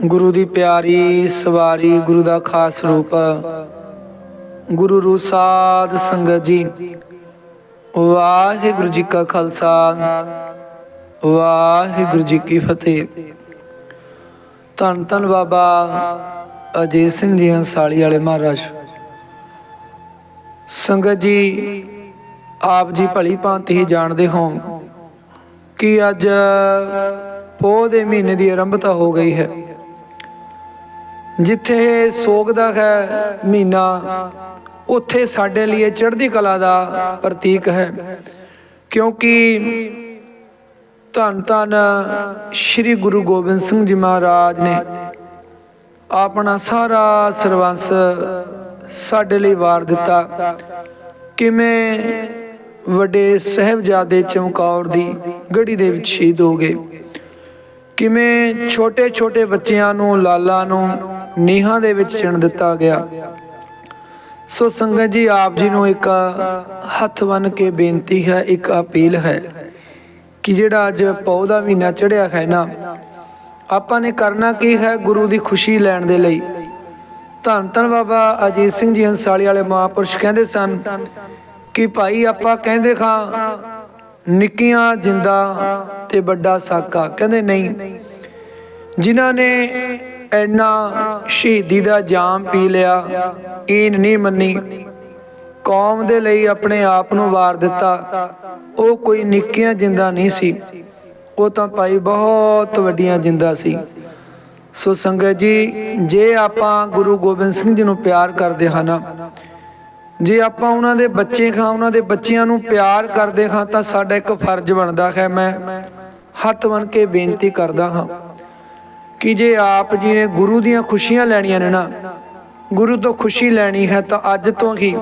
ਗੁਰੂ ਦੀ ਪਿਆਰੀ ਸਵਾਰੀ ਗੁਰੂ ਦਾ ਖਾਸ ਰੂਪ। ਗੁਰੂ ਰੂਸਾਦ ਸੰਗਤ ਜੀ, ਵਾਹਿਗੁਰੂ ਜੀ ਕਾ ਖਾਲਸਾ, ਵਾਹਿਗੁਰੂ ਜੀ ਕੀ ਫਤਿਹ। ਧੰਨ ਧੰਨ ਬਾਬਾ ਅਜੇ ਸਿੰਘ ਜੀ ਹੰਸਾਲੀ ਵਾਲੇ ਮਹਾਰਾਜ। ਸੰਗਤ ਜੀ, ਆਪ ਜੀ ਭਲੀ ਭਾਂਤੀ ਹੀ ਜਾਣਦੇ ਹੋ ਕਿ ਅੱਜ ਪੋਹ ਦੇ ਮਹੀਨੇ ਦੀ ਆਰੰਭਤਾ ਹੋ ਗਈ ਹੈ। ਜਿੱਥੇ ਸੋਗ ਦਾ ਹੈ ਮਹੀਨਾ, ਉੱਥੇ ਸਾਡੇ ਲਈ ਚੜ੍ਹਦੀ ਕਲਾ ਦਾ ਪ੍ਰਤੀਕ ਹੈ। ਕਿਉਂਕਿ ਧੰਨ ਧੰਨ ਸ੍ਰੀ ਗੁਰੂ ਗੋਬਿੰਦ ਸਿੰਘ ਜੀ ਮਹਾਰਾਜ ਨੇ ਆਪਣਾ ਸਾਰਾ ਸਰਵੰਸ ਸਾਡੇ ਲਈ ਵਾਰ ਦਿੱਤਾ। ਕਿਵੇਂ ਵੱਡੇ ਸਹਿਬਜ਼ਾਦੇ ਚਮਕੌਰ ਦੀ ਗੜੀ ਦੇ ਵਿੱਚ ਸ਼ਹੀਦ ਹੋ ਗਏ। ਕਿਵੇਂ ਛੋਟੇ ਛੋਟੇ ਬੱਚਿਆਂ ਨੂੰ, ਲਾਲਾ ਨੂੰ ਨੀਹਾਂ ਦੇ ਵਿੱਚ ਚਿਣ ਦਿੱਤਾ ਗਿਆ। ਸੋ ਸੰਗਤ ਜੀ, ਆਪ ਜੀ ਨੂੰ ਇੱਕ ਹੱਥ ਬੰਨ ਕੇ ਬੇਨਤੀ ਹੈ, ਇੱਕ ਅਪੀਲ ਹੈ ਕਿ ਜਿਹੜਾ ਅੱਜ ਪੌ ਮਹੀਨਾ ਚੜਿਆ ਹੈ ਨਾ, ਆਪਾਂ ਨੇ ਕਰਨਾ ਕੀ ਹੈ ਗੁਰੂ ਦੀ ਖੁਸ਼ੀ ਲੈਣ ਦੇ ਲਈ। ਧੰਨ ਧੰਨ ਬਾਬਾ ਅਜੀਤ ਸਿੰਘ ਜੀ ਹੰਸਾਲੀ ਵਾਲੇ ਮਹਾਂਪੁਰਸ਼ ਕਹਿੰਦੇ ਸਨ ਕਿ ਭਾਈ ਆਪਾਂ ਕਹਿੰਦੇ ਖਾਂ ਨਿੱਕੀਆਂ ਜਿੰਦਾ ਤੇ ਵੱਡਾ ਸਾਕਾ। ਕਹਿੰਦੇ ਨਹੀਂ, ਜਿਨ੍ਹਾਂ ਨੇ ਐਨਾ ਸ਼ਹੀਦੀ ਦਾ ਜਾਮ ਪੀ ਲਿਆ, ਈਨ ਨਹੀਂ ਮੰਨੀ। ਕੌਮ ਦੇ ਲਈ ਆਪਣੇ ਆਪ ਨੂੰ ਵਾਰ ਦਿੱਤਾ। ਉਹ ਕੋਈ ਨਿੱਕੀਆਂ ਜਿੰਦਾ ਨਹੀਂ ਸੀ। ਉਹ ਤਾਂ ਭਾਈ ਬਹੁਤ ਵੱਡੀਆਂ ਜਿੰਦਾ ਸੀ। ਸੋ ਸੰਗਤ ਜੀ, ਜੇ ਆਪਾਂ ਗੁਰੂ ਗੋਬਿੰਦ ਸਿੰਘ ਜੀ ਨੂੰ ਪਿਆਰ ਕਰਦੇ ਹਾਂ ਨਾ, ਜੇ ਆਪਾਂ ਉਹਨਾਂ ਦੇ ਬੱਚੇ ਖਾਂ, ਉਹਨਾਂ ਦੇ ਬੱਚਿਆਂ ਨੂੰ ਪਿਆਰ ਕਰਦੇ ਹਾਂ ਤਾਂ ਸਾਡਾ ਇੱਕ ਫਰਜ਼ ਬਣਦਾ ਹੈ, ਮੈਂ ਹੱਥ ਬਨ ਕੇ ਬੇਨਤੀ ਕਰਦਾ ਹਾਂ। ਕਿ ਜੇ ਆਪ ਜੀ ਨੇ ਗੁਰੂ ਦੀਆਂ ਖੁਸ਼ੀਆਂ ਲੈਣੀਆਂ ਨੇ ਨਾ, ਗੁਰੂ ਤੋਂ ਖੁਸ਼ੀ ਲੈਣੀ ਹੈ ਤਾਂ ਅੱਜ ਤੋਂ ਹੀ।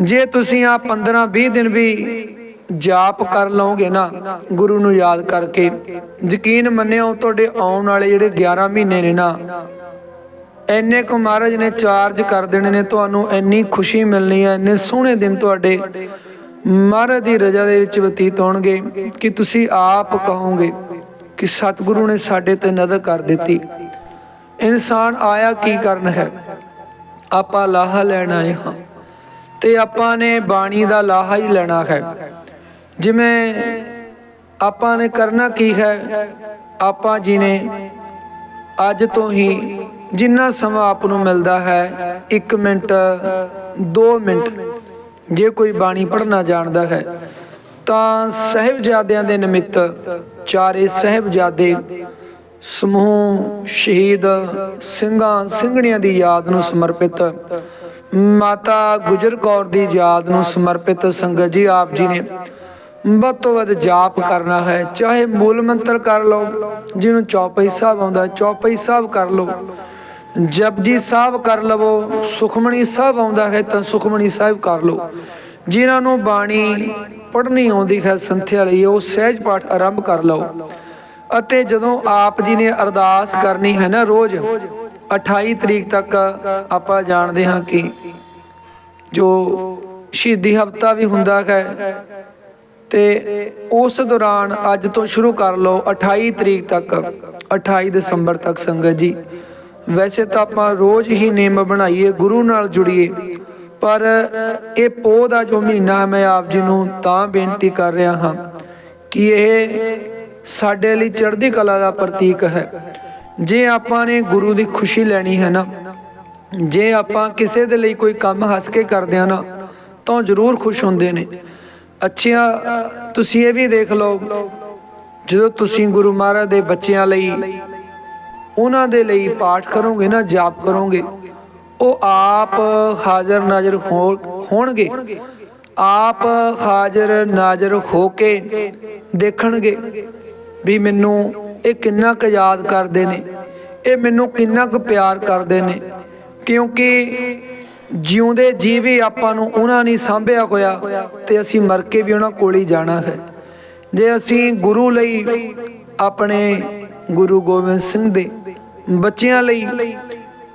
ਜੇ ਤੁਸੀਂ ਆ 15 20 ਦਿਨ ਵੀ ਜਾਪ ਕਰ ਲਓਗੇ ਨਾ, ਗੁਰੂ ਨੂੰ ਯਾਦ ਕਰਕੇ, ਯਕੀਨ ਮੰਨਿਓ ਤੁਹਾਡੇ ਆਉਣ ਵਾਲੇ ਜਿਹੜੇ 11 ਮਹੀਨੇ ਨੇ ਨਾ ਐਨੇ ਕੁ ਮਹਾਰਾਜ ਨੇ ਚਾਰਜ ਕਰ ਦੇਣੇ ਨੇ, ਤੁਹਾਨੂੰ ਇੰਨੀ ਖੁਸ਼ੀ ਮਿਲਣੀ ਹੈ, ਇੰਨੇ ਸੋਹਣੇ ਦਿਨ ਤੁਹਾਡੇ ਮਹਾਰਾਜ ਦੀ ਰਜ਼ਾ ਦੇ ਵਿੱਚ ਬਤੀਤ ਹੋਣਗੇ ਕਿ ਤੁਸੀਂ ਆਪ ਕਹੋਗੇ। ਕਿ ਸਤਿਗੁਰੂ ਨੇ ਸਾਡੇ ਤੇ ਨਜ਼ਰ ਕਰ ਦਿੱਤੀ। ਇਨਸਾਨ ਆਇਆ ਕੀ ਕਰਨ ਹੈ? ਆਪਾਂ ਲਾਹਾ ਲੈਣ ਆਏ ਹਾਂ ਤੇ ਆਪਾਂ ਨੇ ਬਾਣੀ ਦਾ ਲਾਹਾ ਹੀ ਲੈਣਾ ਹੈ। ਜਿਵੇਂ ਆਪਾਂ ਨੇ ਕਰਨਾ ਕੀ ਹੈ? ਆਪਾਂ ਜੀ ਨੇ ਅੱਜ ਤੋਂ ਹੀ ਜਿੰਨਾ ਸਮਾਂ ਆਪ ਨੂੰ ਮਿਲਦਾ ਹੈ 1 ਮਿੰਟ 2 ਮਿੰਟ, ਜੇ ਕੋਈ ਬਾਣੀ ਪੜ੍ਹਨਾ ਜਾਣਦਾ ਹੈ ਤਾਂ ਸਹਿਬਜ਼ਾਦਿਆਂ ਦੇ ਨਿਮਿਤ ਚਾਰੇ ਸਹਿਬਜ਼ਾਦੇ ਸਮੂਹ, ਸ਼ਹੀਦ ਸਿੰਘਾਂ, ਸਿੰਘਣੀਆਂ ਦੀ ਯਾਦ ਨੂੰ ਸਮਰਪਿਤ, ਮਾਤਾ ਗੁਜਰ ਕੌਰ ਦੀ ਯਾਦ ਨੂੰ ਸਮਰਪਿਤ ਸੰਗਤ ਜੀ ਆਪ ਜੀ ਨੇ ਵੱਧ ਤੋਂ ਵੱਧ ਜਾਪ ਕਰਨਾ ਹੈ। ਚਾਹੇ ਮੂਲ ਮੰਤਰ ਕਰ ਲਓ, ਜਿਹਨੂੰ ਚੌਪਈ ਸਾਹਿਬ ਆਉਂਦਾ, ਚੌਪਈ ਸਾਹਿਬ ਕਰ ਲਓ। ਜਪਜੀ ਸਾਹਿਬ ਕਰ ਲਵੋ ਸੁਖਮਣੀ ਸਾਹਿਬ ਆਉਂਦਾ ਹੈ ਤਾਂ ਸੁਖਮਣੀ ਸਾਹਿਬ ਕਰ ਲਓ। ਜਿਨ੍ਹਾਂ ਨੂੰ ਬਾਣੀ ਪੜ੍ਹਨੀ ਆਉਂਦੀ ਹੈ, ਸੰਥਿਆ ਲਈ ਉਹ ਸਹਿਜ ਪਾਠ ਆਰੰਭ ਕਰ ਲਓ। ਅਤੇ ਜਦੋਂ ਆਪ ਜੀ ਨੇ ਅਰਦਾਸ ਕਰਨੀ ਹੈ ਨਾ ਰੋਜ਼ 28 ਤਰੀਕ ਤੱਕ ਆਪਾਂ ਜਾਣਦੇ ਹਾਂ ਕਿ ਜੋ ਸ਼ਹੀਦੀ ਹਫਤਾ ਵੀ ਹੁੰਦਾ ਹੈ, ਤੇ ਉਸ ਦੌਰਾਨ ਅੱਜ ਤੋਂ ਸ਼ੁਰੂ ਕਰ ਲਓ 28 ਤਰੀਕ ਤੱਕ 28 ਦਸੰਬਰ ਤੱਕ ਸੰਗਤ ਜੀ। ਵੈਸੇ ਤਾਂ ਆਪਾਂ ਰੋਜ਼ ਹੀ ਨਿਯਮ ਬਣਾਈਏ, ਗੁਰੂ ਨਾਲ ਜੁੜੀਏ ਪਰ ਇਹ ਪੋਹ ਦਾ ਜੋ ਮਹੀਨਾ ਹੈ ਮੈਂ ਆਪ ਜੀ ਨੂੰ ਤਾਂ ਬੇਨਤੀ ਕਰ ਰਿਹਾ ਹਾਂ ਕਿ ਇਹ ਸਾਡੇ ਲਈ ਚੜ੍ਹਦੀ ਕਲਾ ਦਾ ਪ੍ਰਤੀਕ ਹੈ। ਜੇ ਆਪਾਂ ਨੇ ਗੁਰੂ ਦੀ ਖੁਸ਼ੀ ਲੈਣੀ ਹੈ ਨਾ, ਜੇ ਆਪਾਂ ਕਿਸੇ ਦੇ ਲਈ ਕੋਈ ਕੰਮ ਹੱਸ ਕੇ ਕਰਦੇ ਆ ਨਾ, ਤਾਂ ਜ਼ਰੂਰ ਖੁਸ਼ ਹੁੰਦੇ ਨੇ। ਅੱਛਾ ਤੁਸੀਂ ਇਹ ਵੀ ਦੇਖ ਲਓ, ਜਦੋਂ ਤੁਸੀਂ ਗੁਰੂ ਮਹਾਰਾਜ ਦੇ ਬੱਚਿਆਂ ਲਈ, ਉਹਨਾਂ ਦੇ ਲਈ ਪਾਠ ਕਰੋਗੇ ਨਾ, ਜਾਪ ਕਰੋਗੇ ਉਹ ਆਪ ਹਾਜ਼ਰ ਨਾਜ਼ਰ ਹੋਣਗੇ। ਆਪ ਹਾਜ਼ਰ ਨਾਜ਼ਰ ਹੋ ਕੇ ਦੇਖਣਗੇ ਵੀ ਮੈਨੂੰ ਇਹ ਕਿੰਨਾ ਕੁ ਯਾਦ ਕਰਦੇ ਨੇ, ਇਹ ਮੈਨੂੰ ਕਿੰਨਾ ਕੁ ਪਿਆਰ ਕਰਦੇ ਨੇ। ਕਿਉਂਕਿ ਜਿਉਂਦੇ ਜੀ ਵੀ ਆਪਾਂ ਨੂੰ ਉਹਨਾਂ ਨੇ ਸਾਂਭਿਆ ਹੋਇਆ ਤੇ ਅਸੀਂ ਮਰ ਕੇ ਵੀ ਉਹਨਾਂ ਕੋਲ ਹੀ ਜਾਣਾ ਹੈ। ਜੇ ਅਸੀਂ ਗੁਰੂ ਲਈ ਆਪਣੇ ਗੁਰੂ ਗੋਬਿੰਦ ਸਿੰਘ ਦੇ ਬੱਚਿਆਂ ਲਈ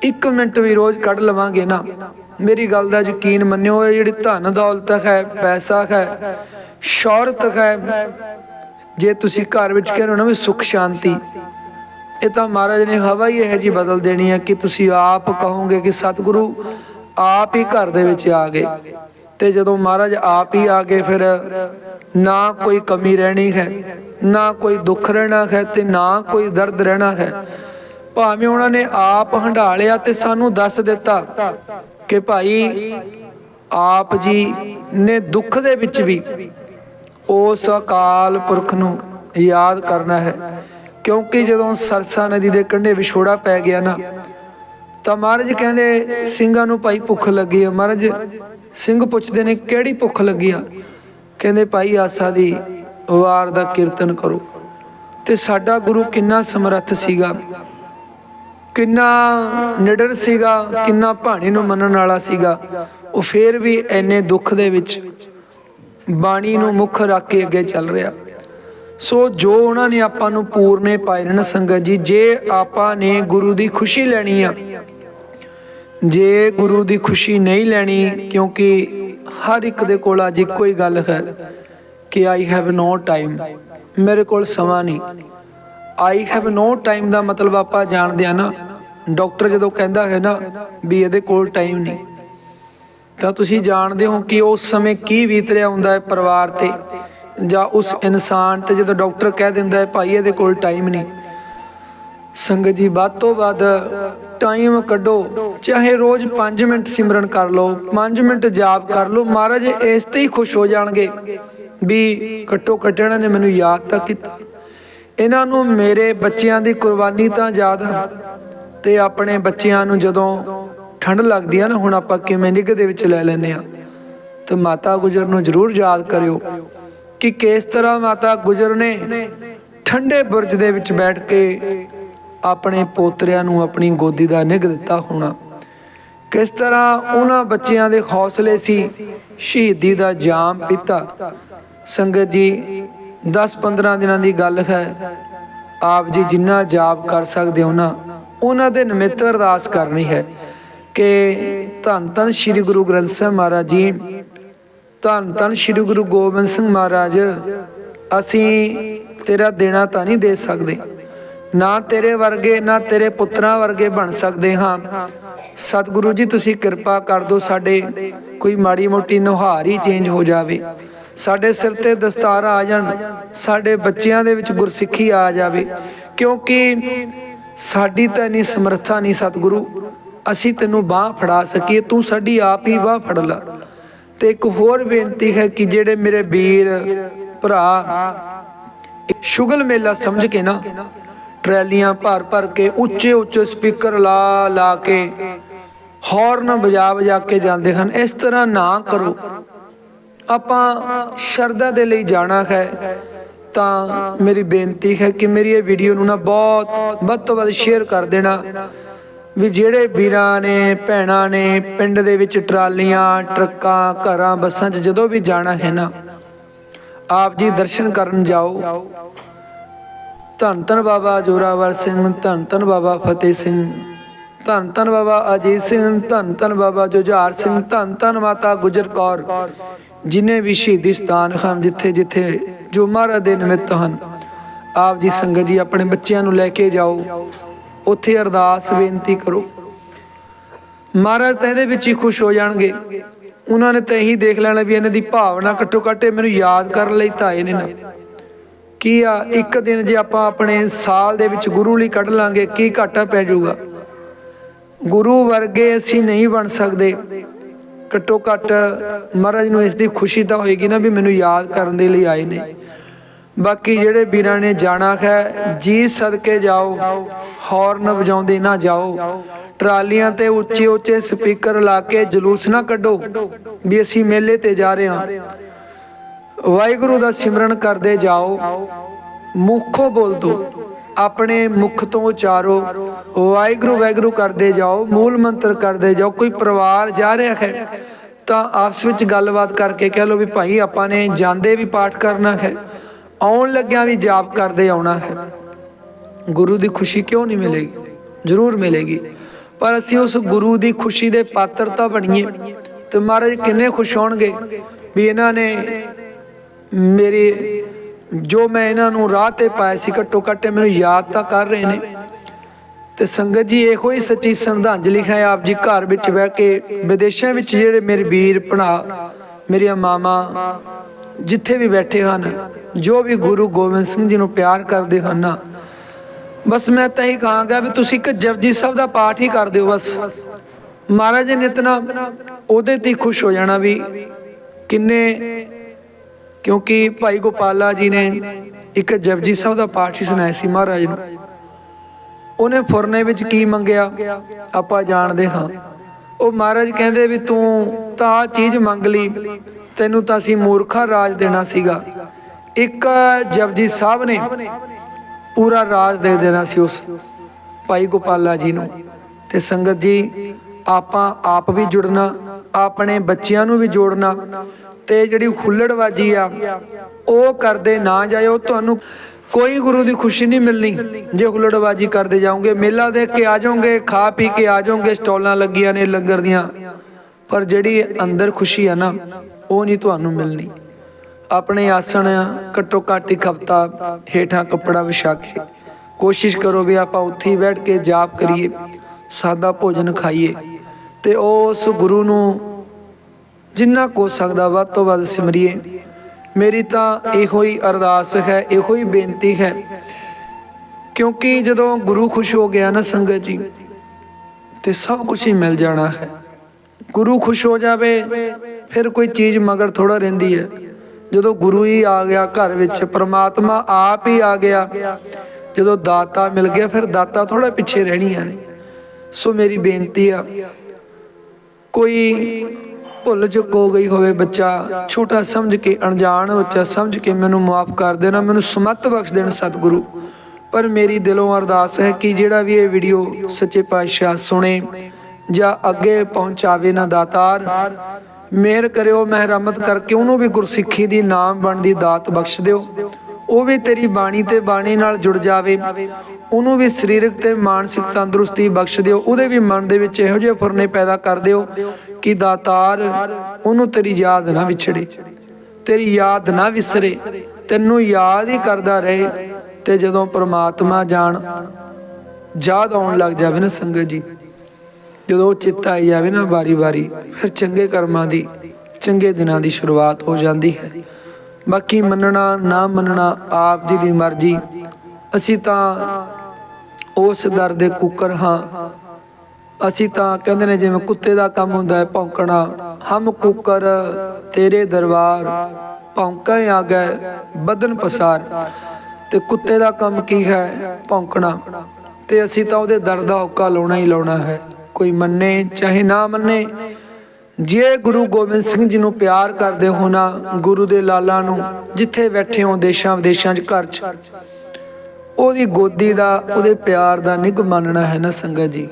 ਇੱਕ ਮਿੰਟ ਵੀ ਰੋਜ਼ ਕੱਢ ਲਵਾਂਗੇ ਨਾ। ਮੇਰੀ ਗੱਲ ਦਾ ਯਕੀਨ ਮੰਨਿਓ, ਇਹ ਜਿਹੜੀ ਧਨ ਦੌਲਤ ਹੈ, ਪੈਸਾ ਹੈ, ਸ਼ੌਹਰਤ ਹੈ, ਜੇ ਤੁਸੀਂ ਘਰ ਵਿੱਚ ਕਹਿੰਦੇ ਹੋ ਨਾ ਵੀ ਸੁਖ ਸ਼ਾਂਤੀ, ਇਹ ਤਾਂ ਮਹਾਰਾਜ ਨੇ ਹਵਾ ਹੀ ਇਹ ਜੀ ਬਦਲ ਦੇਣੀ ਹੈ ਕਿ ਤੁਸੀਂ ਆਪ ਕਹੋਗੇ ਕਿ ਸਤਿਗੁਰੂ ਆਪ ਹੀ ਘਰ ਦੇ ਵਿੱਚ ਆ ਗਏ। ਤੇ ਜਦੋਂ ਮਹਾਰਾਜ ਆਪ ਹੀ ਆ ਗਏ, ਫਿਰ ਨਾ ਕੋਈ ਕਮੀ ਰਹਿਣੀ ਹੈ, ਨਾ ਕੋਈ ਦੁੱਖ ਰਹਿਣਾ ਹੈ ਤੇ ਨਾ ਕੋਈ ਦਰਦ ਰਹਿਣਾ ਹੈ। ਭਾਵੇਂ ਉਹਨਾਂ ਨੇ ਆਪ ਹੰਡਾਲਿਆ ਤੇ ਸਾਨੂੰ ਦੱਸ ਦਿੱਤਾ ਕਿ ਭਾਈ, ਆਪ ਜੀ ਨੇ ਦੁੱਖ ਦੇ ਵਿੱਚ ਵੀ ਉਸ ਅਕਾਲ ਪੁਰਖ ਨੂੰ ਯਾਦ ਕਰਨਾ ਹੈ। ਕਿਉਂਕਿ ਜਦੋਂ ਸਰਸਾ ਨਦੀ ਦੇ ਕੰਢੇ ਵਿਛੋੜਾ ਪੈ ਗਿਆ ਨਾ, ਤਾਂ ਮਹਾਰਾਜ ਕਹਿੰਦੇ, ਸਿੰਘਾਂ ਨੂੰ ਭਾਈ ਭੁੱਖ ਲੱਗੀ ਹੈ ਮਹਾਰਾਜ ਸਿੰਘ ਪੁੱਛਦੇ ਨੇ, ਕਿਹੜੀ ਭੁੱਖ ਲੱਗੀ ਆ? ਕਹਿੰਦੇ, ਭਾਈ ਆਸਾ ਦੀ ਵਾਰ ਦਾ ਕੀਰਤਨ ਕਰੋ। ਤੇ ਸਾਡਾ ਗੁਰੂ ਕਿੰਨਾ ਸਮਰੱਥ ਸੀਗਾ। ਕਿੰਨਾ ਨਿਡਰ ਸੀਗਾ, ਕਿੰਨਾ ਭਾਣੀ ਨੂੰ ਮੰਨਣ ਵਾਲਾ ਸੀਗਾ। ਉਹ ਫੇਰ ਵੀ ਐਨੇ ਦੁੱਖ ਦੇ ਵਿੱਚ ਬਾਣੀ ਨੂੰ ਮੁੱਖ ਰੱਖ ਕੇ ਅੱਗੇ ਚੱਲ ਰਿਹਾ। ਸੋ ਜੋ ਉਹਨਾਂ ਨੇ ਆਪਾਂ ਨੂੰ ਪੂਰਨੇ ਪਾਏ ਨੇ ਸੰਗਤ ਜੀ, ਜੇ ਆਪਾਂ ਨੇ ਗੁਰੂ ਦੀ ਖੁਸ਼ੀ ਲੈਣੀ ਆ, ਜੇ ਗੁਰੂ ਦੀ ਖੁਸ਼ੀ ਨਹੀਂ ਲੈਣੀ, ਕਿਉਂਕਿ ਹਰ ਇੱਕ ਦੇ ਕੋਲ ਅੱਜ ਇੱਕੋ ਹੀ ਗੱਲ ਹੈ ਕਿ ਆਈ ਹੈਵ ਨੋ ਟਾਈਮ ਮੇਰੇ ਕੋਲ ਸਮਾਂ ਨਹੀਂ। ਆਈ ਹੈਵ ਨੋ ਟਾਈਮ ਦਾ ਮਤਲਬ ਆਪਾਂ ਜਾਣਦੇ ਆ ਨਾ ਡਾਕਟਰ ਜਦੋਂ ਕਹਿੰਦਾ ਹੈ ਨਾ ਵੀ ਇਹਦੇ ਕੋਲ ਟਾਈਮ ਨਹੀਂ। ਤਾਂ ਤੁਸੀਂ ਜਾਣਦੇ ਹੋ ਕਿ ਉਸ ਸਮੇਂ ਕੀ ਬੀਤ ਰਿਹਾ ਹੁੰਦਾ ਹੈ ਪਰਿਵਾਰ ਤੇ, ਜਾਂ ਉਸ ਇਨਸਾਨ ਤੇ ਜਦੋਂ ਡਾਕਟਰ ਕਹਿ ਦਿੰਦਾ ਹੈ, ਭਾਈ, ਇਹਦੇ ਕੋਲ ਟਾਈਮ ਨਹੀਂ। ਸੰਗਤ ਜੀ, ਵੱਧ ਤੋਂ ਵੱਧ ਟਾਈਮ ਕੱਢੋ, ਚਾਹੇ ਰੋਜ਼ 5 ਮਿੰਟ ਸਿਮਰਨ ਕਰ ਲਓ 5 ਮਿੰਟ ਜਾਪ ਕਰ ਲਓ, ਮਹਾਰਾਜ ਇਸ ਤੇ ਹੀ ਖੁਸ਼ ਹੋ ਜਾਣਗੇ ਵੀ ਘੱਟੋ ਘੱਟ ਇਹਨਾਂ ਨੇ ਮੈਨੂੰ ਯਾਦ ਤਾਂ ਕੀਤਾ। ਇਹਨਾਂ ਨੂੰ ਮੇਰੇ ਬੱਚਿਆਂ ਦੀ ਕੁਰਬਾਨੀ ਤਾਂ ਯਾਦ ਆ, ਤੇ ਆਪਣੇ ਬੱਚਿਆਂ ਨੂੰ ਜਦੋਂ ਠੰਡ ਲੱਗਦੀ ਆ ਨਾ, ਹੁਣ ਆਪਾਂ ਕਿਵੇਂ ਨਿੱਘ ਦੇ ਵਿੱਚ ਲੈ ਲੈਨੇ ਆ। ਤੇ ਮਾਤਾ ਗੁਜਰ ਨੂੰ ਜ਼ਰੂਰ ਯਾਦ ਕਰਿਓ ਕਿ ਕਿਸ ਤਰ੍ਹਾਂ ਮਾਤਾ ਗੁਜਰ ਨੇ ਠੰਡੇ ਬੁਰਜ ਦੇ ਵਿੱਚ ਬੈਠ ਕੇ ਆਪਣੇ ਪੋਤਰਿਆਂ ਨੂੰ ਆਪਣੀ ਗੋਦੀ ਦਾ ਨਿੱਘ ਦਿੱਤਾ ਹੋਣਾ। ਕਿਸ ਤਰ੍ਹਾਂ ਉਹਨਾਂ ਬੱਚਿਆਂ ਦੇ ਹੌਸਲੇ ਸੀ, ਸ਼ਹੀਦੀ ਦਾ ਜਾਮ ਪੀਤਾ। ਸੰਗਤ ਜੀ 10-15 ਦਿਨਾਂ ਦੀ ਗੱਲ ਹੈ। ਆਪ ਜੀ ਜਿੰਨਾ ਜਾਪ ਕਰ ਸਕਦੇ ਹੋ ਨਾ, ਉਹਨਾਂ ਦੇ ਨਿਮਿਤ ਅਰਦਾਸ ਕਰਨੀ ਹੈ ਕਿ ਧੰਨ ਧੰਨ ਸ੍ਰੀ ਗੁਰੂ ਗ੍ਰੰਥ ਸਾਹਿਬ ਮਹਾਰਾਜ ਜੀ, ਧੰਨ ਧੰਨ ਸ੍ਰੀ ਗੁਰੂ ਗੋਬਿੰਦ ਸਿੰਘ ਮਹਾਰਾਜ, ਅਸੀਂ ਤੇਰਾ ਦੇਣਾ ਤਾਂ ਨਹੀਂ ਦੇ ਸਕਦੇ। ਨਾ ਤੇਰੇ ਵਰਗੇ, ਨਾ ਤੇਰੇ ਪੁੱਤਰਾਂ ਵਰਗੇ ਬਣ ਸਕਦੇ ਹਾਂ। ਸਤਿਗੁਰੂ ਜੀ, ਤੁਸੀਂ ਕਿਰਪਾ ਕਰ ਦਿਓ ਸਾਡੇ ਕੋਈ ਮਾੜੀ ਮੋਟੀ ਨੁਹਾਰ ਹੀ ਚੇਂਜ ਹੋ ਜਾਵੇ। ਸਾਡੇ ਸਿਰ ਤੇ ਦਸਤਾਰ ਆ ਜਾਣ, ਸਾਡੇ ਬੱਚਿਆਂ ਦੇ ਵਿੱਚ ਗੁਰਸਿੱਖੀ ਆ ਜਾਵੇ। ਕਿਉਂਕਿ ਸਾਡੀ ਤਾਂ ਨਹੀਂ ਸਮਰੱਥਾ ਨਹੀਂ ਸਤਿਗੁਰੂ। ਅਸੀਂ ਤੈਨੂੰ ਬਾਹ ਫੜਾ ਸਕੀਏ, ਤੂੰ ਸਾਡੀ ਆਪ ਹੀ ਬਾਹ ਫੜ ਲੈ। ਤੇ ਇੱਕ ਹੋਰ ਬੇਨਤੀ ਹੈ ਕਿ ਜਿਹੜੇ ਮੇਰੇ ਵੀਰ, ਭਰਾ, ਸ਼ੁਗਲ ਮੇਲਾ ਸਮਝ ਕੇ ਨਾ, ਟਰੈਲੀਆਂ ਭਰ ਭਰ ਕੇ ਉੱਚੇ ਉੱਚੇ ਸਪੀਕਰ ਲਾ ਲਾ ਕੇ, ਹਾਰਨ ਵਜਾ ਵਜਾ ਕੇ ਜਾਂਦੇ ਹਨ। ਇਸ ਤਰ੍ਹਾਂ ਨਾ ਕਰੋ। ਆਪਾਂ ਸ਼ਰਧਾ ਦੇ ਲਈ ਜਾਣਾ ਹੈ, ਤਾਂ ਮੇਰੀ ਬੇਨਤੀ ਹੈ ਕਿ ਮੇਰੀ ਇਹ ਵੀਡੀਓ ਨੂੰ ਨਾ ਬਹੁਤ, ਵੱਧ ਤੋਂ ਵੱਧ ਸ਼ੇਅਰ ਕਰ ਦੇਣਾ। ਵੀ ਜਿਹੜੇ ਵੀਰਾਂ ਨੇ, ਭੈਣਾਂ ਨੇ ਪਿੰਡ ਦੇ ਵਿੱਚ ਟਰਾਲੀਆਂ, ਟਰੱਕਾਂ, ਘਰਾਂ, ਬੱਸਾਂ 'ਚ ਜਦੋਂ ਵੀ ਜਾਣਾ ਹੈ ਨਾ, ਆਪ ਜੀ ਦਰਸ਼ਨ ਕਰਨ ਜਾਓ। ਧੰਨ ਧੰਨ ਬਾਬਾ ਜੋਰਾਵਰ ਸਿੰਘ, ਧੰਨ ਧੰਨ ਬਾਬਾ ਫਤਿਹ ਸਿੰਘ, ਧੰਨ ਧੰਨ ਬਾਬਾ ਅਜੀਤ ਸਿੰਘ, ਧੰਨ ਧੰਨ ਬਾਬਾ ਜੁਝਾਰ ਸਿੰਘ, ਧੰਨ ਧੰਨ ਮਾਤਾ ਗੁਜਰ ਕੌਰ। ਜਿਨੇ ਵੀ ਸ਼ਹੀਦੀ ਸਥਾਨ ਹਨ, ਜਿੱਥੇ ਜਿੱਥੇ ਜੋ ਮਹਾਰਾਜ ਦੇ ਨਿਮਿਤ ਹਨ, ਆਪ ਜੀ ਸੰਗਤ ਜੀ ਆਪਣੇ ਬੱਚਿਆਂ ਨੂੰ ਲੈ ਕੇ ਜਾਓ। ਉੱਥੇ ਅਰਦਾਸ, ਬੇਨਤੀ ਕਰੋ। ਮਹਾਰਾਜ ਤਾਂ ਇਹਦੇ ਵਿੱਚ ਹੀ ਖੁਸ਼ ਹੋ ਜਾਣਗੇ। ਉਹਨਾਂ ਨੇ ਤਾਂ ਇਹੀ ਦੇਖ ਲੈਣਾ ਵੀ ਇਹਨਾਂ ਦੀ ਭਾਵਨਾ ਘੱਟੋ ਘੱਟ ਮੈਨੂੰ ਯਾਦ ਕਰਨ ਲਈ ਤਾਂ ਆਏ ਨੇ ਨਾ। ਕੀ ਆ, ਇੱਕ ਦਿਨ ਜੇ ਆਪਾਂ ਆਪਣੇ ਸਾਲ ਦੇ ਵਿੱਚ ਗੁਰੂ ਲਈ ਕੱਢ ਲਾਂਗੇ, ਕੀ ਘਾਟਾ ਪੈ ਜਾਊਗਾ? ਗੁਰੂ ਵਰਗੇ ਅਸੀਂ ਨਹੀਂ ਬਣ ਸਕਦੇ। ਘੱਟੋ ਘੱਟ ਮਹਾਰਾਜ ਨੂੰ ਇਸ ਦੀ ਖੁਸ਼ੀ ਤਾਂ ਹੋਏਗੀ ਨਾ ਵੀ ਮੈਨੂੰ ਯਾਦ ਕਰਨ ਦੇ ਲਈ ਆਏ ਨੇ। ਬਾਕੀ ਜਿਹੜੇ ਵੀਰਾਂ ਨੇ ਜਾਣਾ ਹੈ, ਜੀ ਸਦਕੇ ਜਾਓ ਹਾਰਨ ਵਜਾਉਂਦੇ ਨਾ ਜਾਓ। ਟਰਾਲੀਆਂ ਤੇ ਉੱਚੇ ਉੱਚੇ ਸਪੀਕਰ ਲਾ ਕੇ ਜਲੂਸ ਨਾ ਕੱਢੋ ਵੀ ਅਸੀਂ ਮੇਲੇ ਤੇ ਜਾ ਰਹੇ ਹਾਂ। ਵਾਹਿਗੁਰੂ ਦਾ ਸਿਮਰਨ ਕਰਦੇ ਜਾਓ, ਮੁਖੋਂ ਬੋਲ ਦੋ। ਆਪਣੇ ਮੁਖ ਤੋਂ ਉਚਾਰੋ। ਵਾਹਿਗੁਰੂ ਵਾਹਿਗੁਰੂ ਕਰਦੇ ਜਾਓ, ਮੂਲ ਮੰਤਰ ਕਰਦੇ ਜਾਓ, ਕੋਈ ਪਰਿਵਾਰ ਜਾ ਰਿਹਾ ਹੈ, ਤਾਂ ਆਪਸ ਵਿੱਚ ਗੱਲਬਾਤ ਕਰਕੇ ਕਹਿ ਲਓ ਵੀ ਭਾਈ ਆਪਾਂ ਨੇ ਜਾਂਦੇ ਵੀ ਪਾਠ ਕਰਨਾ ਹੈ, ਆਉਣ ਲੱਗਿਆਂ ਵੀ ਜਾਪ ਕਰਦੇ ਆਉਣਾ ਹੈ। ਗੁਰੂ ਦੀ ਖੁਸ਼ੀ ਕਿਉਂ ਨਹੀਂ ਮਿਲੇਗੀ? ਜ਼ਰੂਰ ਮਿਲੇਗੀ। ਪਰ ਅਸੀਂ ਉਸ ਗੁਰੂ ਦੀ ਖੁਸ਼ੀ ਦੇ ਪਾਤਰ ਤਾਂ ਬਣੀਏ। ਤੇ ਮਹਾਰਾਜ ਕਿੰਨੇ ਖੁਸ਼ ਹੋਣਗੇ ਵੀ ਇਹਨਾਂ ਨੇ ਮੇਰੇ ਜੋ ਮੈਂ ਇਹਨਾਂ ਨੂੰ ਰਾਹ ਤੇ ਪਾਇਆ ਸੀ, ਘੱਟੋ ਘੱਟ ਇਹ ਮੈਨੂੰ ਯਾਦ ਤਾਂ ਕਰ ਰਹੇ ਨੇ। ਤੇ ਸੰਗਤ ਜੀ, ਇਹੋ ਹੀ ਸੱਚੀ ਸ਼ਰਧਾਂਜਲੀ ਹੈ ਆਪ ਜੀ ਘਰ ਵਿੱਚ ਬਹਿ ਕੇ, ਵਿਦੇਸ਼ਾਂ ਵਿੱਚ ਜਿਹੜੇ ਮੇਰੇ ਵੀਰ ਭਣਾ ਮੇਰੀਆਂ ਮਾਮਾ ਜਿੱਥੇ ਵੀ ਬੈਠੇ ਹਨ, ਜੋ ਵੀ ਗੁਰੂ ਗੋਬਿੰਦ ਸਿੰਘ ਜੀ ਨੂੰ ਪਿਆਰ ਕਰਦੇ ਹਨ ਬਸ ਮੈਂ ਤਾਂ ਹੀ ਕਹਾਂਗਾ ਵੀ ਤੁਸੀਂ ਇੱਕ ਜਪਜੀ ਸਾਹਿਬ ਦਾ ਪਾਠ ਹੀ ਕਰ ਦਿਓ ਬਸ। ਮਹਾਰਾਜ ਨੇ ਇਤਨਾ ਉਹਦੇ ਤੇ ਹੀ ਖੁਸ਼ ਹੋ ਜਾਣਾ ਵੀ ਕਿੰਨੇ ਕਿਉਂਕਿ ਭਾਈ ਗੋਪਾਲਾ ਜੀ ਨੇ ਇੱਕ ਜਪਜੀ ਸਾਹਿਬ ਦਾ ਪਾਠ ਹੀ ਸੁਣਾਇਆ ਸੀ ਮਹਾਰਾਜ ਨੂੰ। ਉਹਨੇ ਫੁਰਨੇ ਵਿੱਚ ਕੀ ਮੰਗਿਆ? ਆਪਾਂ ਜਾਣਦੇ ਹਾਂ। ਉਹ ਮਹਾਰਾਜ ਕਹਿੰਦੇ ਵੀ ਤੂੰ ਤਾਂ ਚੀਜ਼ ਮੰਗ ਲਈ, ਤੈਨੂੰ ਤਾਂ ਅਸੀਂ ਮੂਰਖਾ ਰਾਜ ਦੇਣਾ ਸੀਗਾ। ਇੱਕ ਜਪਜੀ ਸਾਹਿਬ ਨੇ ਪੂਰਾ ਰਾਜ ਦੇ ਦੇਣਾ ਸੀ ਉਸ ਭਾਈ ਗੋਪਾਲਾ ਜੀ ਨੂੰ। ਤੇ ਸੰਗਤ ਜੀ, ਆਪਾਂ ਆਪ ਵੀ ਜੁੜਨਾ, ਆਪਣੇ ਬੱਚਿਆਂ ਨੂੰ ਵੀ ਜੋੜਨਾ ਤੇ ਜਿਹੜੀ ਹੁੱਲੜਬਾਜੀ ਆ, ਉਹ ਕਰਦੇ ਨਾ ਜਾਇਓ। ਤੁਹਾਨੂੰ ਕੋਈ ਗੁਰੂ ਦੀ ਖੁਸ਼ੀ ਨਹੀਂ ਮਿਲਣੀ ਜੇ ਹੁੱਲੜਬਾਜੀ ਕਰਦੇ ਜਾਓਗੇ। ਮੇਲਾ ਦੇਖ ਕੇ ਆ ਜਾਓਗੇ, ਖਾ ਪੀ ਕੇ ਆ ਜਾਓਗੇ, ਸਟਾਲਾਂ ਲੱਗੀਆਂ ਨੇ ਲੰਗਰ ਦੀਆਂ। ਪਰ ਜਿਹੜੀ ਅੰਦਰ ਖੁਸ਼ੀ ਆ ਨਾ, ਉਹ ਨਹੀਂ ਤੁਹਾਨੂੰ ਮਿਲਣੀ। ਆਪਣੇ ਆਸਣ ਘੱਟੋ ਘੱਟ ਇੱਕ ਹਫਤਾ ਹੇਠਾਂ ਕੱਪੜਾ ਵਿਛਾ ਕੇ ਕੋਸ਼ਿਸ਼ ਕਰੋ ਵੀ ਆਪਾਂ ਉੱਥੇ ਹੀ ਬੈਠ ਕੇ ਜਾਪ ਕਰੀਏ, ਸਾਦਾ ਭੋਜਨ ਖਾਈਏ ਤੇ ਉਸ ਗੁਰੂ ਨੂੰ ਜਿੰਨਾ ਕੋ ਸਕਦਾ ਵੱਧ ਤੋਂ ਵੱਧ ਸਿਮਰੀਏ। ਮੇਰੀ ਤਾਂ ਇਹੋ ਹੀ ਅਰਦਾਸ ਹੈ, ਇਹੋ ਹੀ ਬੇਨਤੀ ਹੈ। ਕਿਉਂਕਿ ਜਦੋਂ ਗੁਰੂ ਖੁਸ਼ ਹੋ ਗਿਆ ਨਾ ਸੰਗਤ ਜੀ, ਤੇ ਸਭ ਕੁਝ ਹੀ ਮਿਲ ਜਾਣਾ ਹੈ। ਗੁਰੂ ਖੁਸ਼ ਹੋ ਜਾਵੇ, ਫਿਰ ਕੋਈ ਚੀਜ਼ ਮਗਰ ਥੋੜਾ ਰਹਿੰਦੀ ਹੈ। ਜਦੋਂ ਗੁਰੂ ਹੀ ਆ ਗਿਆ ਘਰ ਵਿੱਚ, ਪ੍ਰਮਾਤਮਾ ਆਪ ਹੀ ਆ ਗਿਆ, ਜਦੋਂ ਦਾਤਾ ਮਿਲ ਗਿਆ, ਫਿਰ ਦਾਤਾ ਥੋੜਾ ਪਿੱਛੇ ਰਹਿਣੀਆਂ ਨੇ। ਸੋ ਮੇਰੀ ਬੇਨਤੀ ਆ, ਕੋਈ ਭੁੱਲ ਚੁੱਕ ਹੋ ਗਈ ਹੋਵੇ ਬੱਚਾ, ਛੋਟਾ ਸਮਝ ਕੇ ਅਣਜਾਣ ਬੱਚਾ ਸਮਝ ਕੇ ਮੈਨੂੰ ਮਾਫ ਕਰ ਦੇਣਾ, ਮੈਨੂੰ ਸਮਤ ਬਖਸ਼ ਦੇਣ ਸਤਿਗੁਰੂ। ਪਰ ਮੇਰੀ ਦਿਲੋਂ ਅਰਦਾਸ ਹੈ ਕਿ ਜਿਹੜਾ ਵੀ ਇਹ ਵੀਡੀਓ ਸੱਚੇ ਪਾਤਸ਼ਾਹ ਸੁਣੇ ਜਾਂ ਅੱਗੇ ਪਹੁੰਚਾਵੇ ਨਾ ਦਾਤਾਰ, ਮਿਹਰ ਕਰਿਓ ਮਹਿਰਮਤ ਕਰਕੇ ਉਹਨੂੰ ਵੀ ਗੁਰਸਿੱਖੀ ਦੀ ਨਾਮ ਬਣਦੀ ਦਾਤ ਬਖਸ਼ ਦਿਓ। ਉਹ ਵੀ ਤੇਰੀ ਬਾਣੀ ਤੇ ਬਾਣੀ ਨਾਲ ਜੁੜ ਜਾਵੇ, ਉਹਨੂੰ ਵੀ ਸਰੀਰਕ ਤੇ ਮਾਨਸਿਕ ਤੰਦਰੁਸਤੀ ਬਖਸ਼ ਦਿਓ, ਉਹਦੇ ਵੀ ਮਨ ਦੇ ਵਿੱਚ ਇਹੋ ਜਿਹੇ ਫੁਰਨੇ ਪੈਦਾ ਕਰ ਦਿਓ ਕਿ ਦਾਤਾਰ, ਉਹਨੂੰ ਤੇਰੀ ਯਾਦ ਨਾ ਵਿਛੜੇ। ਤੇਰੀ ਯਾਦ ਨਾ ਵਿਸਰੇ, ਤੈਨੂੰ ਯਾਦ ਹੀ ਕਰਦਾ ਰਹੇ, ਤੇ ਜਦੋਂ ਪ੍ਰਮਾਤਮਾ ਜਾਣ, ਯਾਦ ਆਉਣ ਲੱਗ ਜਾਵੇ ਨਾ ਸੰਗਤ ਜੀ। ਜਦੋਂ ਚਿੱਤ ਆਈ ਜਾਵੇ ਨਾ ਵਾਰੀ-ਵਾਰੀ ਫਿਰ ਚੰਗੇ ਕਰਮਾਂ ਦੀ, ਚੰਗੇ ਦਿਨਾਂ ਦੀ ਸ਼ੁਰੂਆਤ ਹੋ ਜਾਂਦੀ ਹੈ। ਬਾਕੀ ਮੰਨਣਾ, ਨਾ ਮੰਨਣਾ ਆਪ ਜੀ ਦੀ ਮਰਜ਼ੀ। ਅਸੀਂ ਤਾਂ ਉਸ ਦਰ ਦੇ ਕੁੱਕਰ ਹਾਂ ਅਸੀਂ ਤਾਂ ਕਹਿੰਦੇ ਨੇ ਜਿਵੇਂ ਕੁੱਤੇ ਦਾ ਕੰਮ ਹੁੰਦਾ ਹੈ ਭੌਂਕਣਾ, ਹਮ ਕੁੱਕਰ ਤੇਰੇ ਦਰਬਾਰ, ਭੌਂਕਾਂ ਆ ਗਏ ਬਦਨ ਪਸਾਰ। ਤੇ ਕੁੱਤੇ ਦਾ ਕੰਮ ਕੀ ਹੈ? ਭੌਂਕਣਾ। ਤੇ ਅਸੀਂ ਤਾਂ ਉਹਦੇ ਦਰ ਦਾ ਹੁੱਕਾ ਲਾਉਣਾ ਹੀ ਲਾਉਣਾ ਹੈ। ਕੋਈ ਮੰਨੇ, ਚਾਹੇ ਨਾ ਮੰਨੇ, ਜੇ ਗੁਰੂ ਗੋਬਿੰਦ ਸਿੰਘ ਜੀ ਨੂੰ ਪਿਆਰ ਕਰਦੇ ਹੋ ਨਾ ਗੁਰੂ ਦੇ ਲਾਲਾਂ ਨੂੰ, ਜਿੱਥੇ ਬੈਠੇ ਹੋ ਦੇਸ਼ਾਂ ਵਿਦੇਸ਼ਾਂ 'ਚ ਘਰ 'ਚ, ਉਹਦੀ ਗੋਦੀ ਦਾ, ਉਹਦੇ ਪਿਆਰ ਦਾ ਨਿਗ ਮੰਨਣਾ ਹੈ ਨਾ ਸੰਗਤ ਜੀ।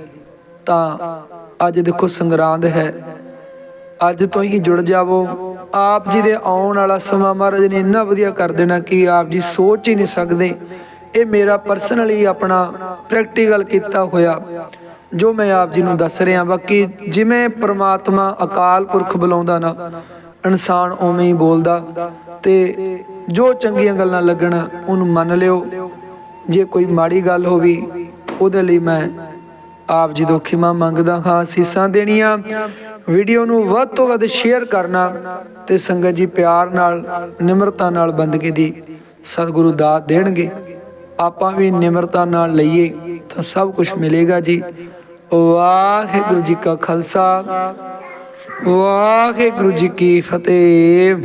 ਤਾਂ ਅੱਜ ਦੇਖੋ ਸੰਗਰਾਂਦ ਹੈ। ਅੱਜ ਤੋਂ ਹੀ ਜੁੜ ਜਾਵੋ। ਆਪ ਜੀ ਦੇ ਆਉਣ ਵਾਲਾ ਸਮਾਂ ਮਹਾਰਾਜ ਨੇ ਇੰਨਾ ਵਧੀਆ ਕਰ ਦੇਣਾ ਕਿ ਆਪ ਜੀ ਸੋਚ ਹੀ ਨਹੀਂ ਸਕਦੇ। ਇਹ ਮੇਰਾ ਪਰਸਨਲੀ ਆਪਣਾ ਪ੍ਰੈਕਟੀਕਲ ਕੀਤਾ ਹੋਇਆ, ਜੋ ਮੈਂ ਆਪ ਜੀ ਨੂੰ ਦੱਸ ਰਿਹਾ। ਬਾਕੀ ਜਿਵੇਂ ਪ੍ਰਮਾਤਮਾ ਅਕਾਲ ਪੁਰਖ ਬੁਲਾਉਂਦਾ ਨਾ, ਇਨਸਾਨ ਉਵੇਂ ਹੀ ਬੋਲਦਾ। ਤੇ ਜੋ ਚੰਗੀਆਂ ਗੱਲਾਂ ਲੱਗਣ, ਉਹਨੂੰ ਮੰਨ ਲਿਓ। ਜੇ ਕੋਈ ਮਾੜੀ ਗੱਲ ਹੋਵੇ, ਉਹਦੇ ਲਈ ਮੈਂ ਆਪ ਜੀ ਤੋਂ ਖਿਮਾ ਮੰਗਦਾ ਹਾਂ ਸੀਸਾਂ ਦੇਣੀਆਂ। ਵੀਡੀਓ ਨੂੰ ਵੱਧ ਤੋਂ ਵੱਧ ਸ਼ੇਅਰ ਕਰਨਾ ਤੇ ਸੰਗਤ ਜੀ ਪਿਆਰ ਨਾਲ, ਨਿਮਰਤਾ ਨਾਲ ਬੰਦਗੀ ਦੀ ਸਤਿਗੁਰੂ ਦਾਤ ਦੇਣਗੇ। ਆਪਾਂ ਵੀ ਨਿਮਰਤਾ ਨਾਲ ਲਈਏ ਤਾਂ ਸਭ ਕੁਝ ਮਿਲੇਗਾ ਜੀ। ਵਾਹਿਗੁਰੂ ਜੀ ਕਾ ਖਾਲਸਾ, ਵਾਹਿਗੁਰੂ ਜੀ ਕੀ ਫਤਿਹ।